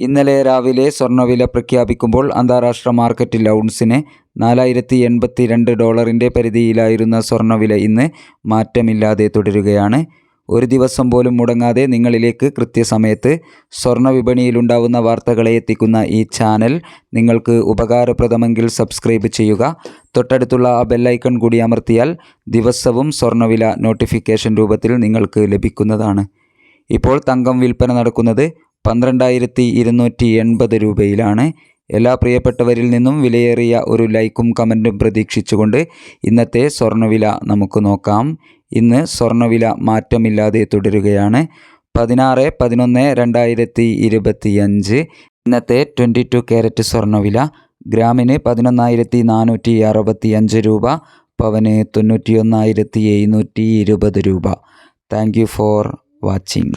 ഇന്നലെ രാവിലെ സ്വർണവില പ്രഖ്യാപിക്കുമ്പോൾ അന്താരാഷ്ട്ര മാർക്കറ്റിൽ ഔൺസിന് നാലായിരത്തി എൺപത്തി രണ്ട് ഡോളറിന്റെ പരിധിയിലായിരുന്ന സ്വർണവില ഇന്ന് മാറ്റമില്ലാതെ തുടരുകയാണ്. ഒരു ദിവസം പോലും മുടങ്ങാതെ നിങ്ങളിലേക്ക് കൃത്യസമയത്ത് സ്വർണ വിപണിയിലുണ്ടാവുന്ന വാർത്തകളെ എത്തിക്കുന്ന ഈ ചാനൽ നിങ്ങൾക്ക് ഉപകാരപ്രദമെങ്കിൽ സബ്സ്ക്രൈബ് ചെയ്യുക. തൊട്ടടുത്തുള്ള ആ ബെല്ലൈക്കൺ കൂടി അമർത്തിയാൽ ദിവസവും സ്വർണവില നോട്ടിഫിക്കേഷൻ രൂപത്തിൽ നിങ്ങൾക്ക് ലഭിക്കുന്നതാണ്. ഇപ്പോൾ തങ്കം വിൽപ്പന നടക്കുന്നത് പന്ത്രണ്ടായിരത്തി ഇരുന്നൂറ്റി എൺപത് രൂപയിലാണ് എല്ലാ പ്രിയപ്പെട്ടവരിൽ നിന്നും വിലയേറിയ ഒരു ലൈക്കും കമന്റും പ്രതീക്ഷിച്ചുകൊണ്ട് ഇന്നത്തെ സ്വർണവില നമുക്ക് നോക്കാം. ഇന്ന് സ്വർണവില മാറ്റമില്ലാതെ തുടരുകയാണ്. പതിനാറ് പതിനൊന്ന് രണ്ടായിരത്തി ഇരുപത്തിയഞ്ച് ഇന്നത്തെ ട്വന്റി ടു ക്യാരറ്റ് സ്വർണവില ഗ്രാമിന് പതിനൊന്നായിരത്തി നാനൂറ്റി അറുപത്തി അഞ്ച് രൂപ പവന് തൊണ്ണൂറ്റി ഒന്നായിരത്തി എഴുന്നൂറ്റി ഇരുപത് രൂപ. Thank you for watching.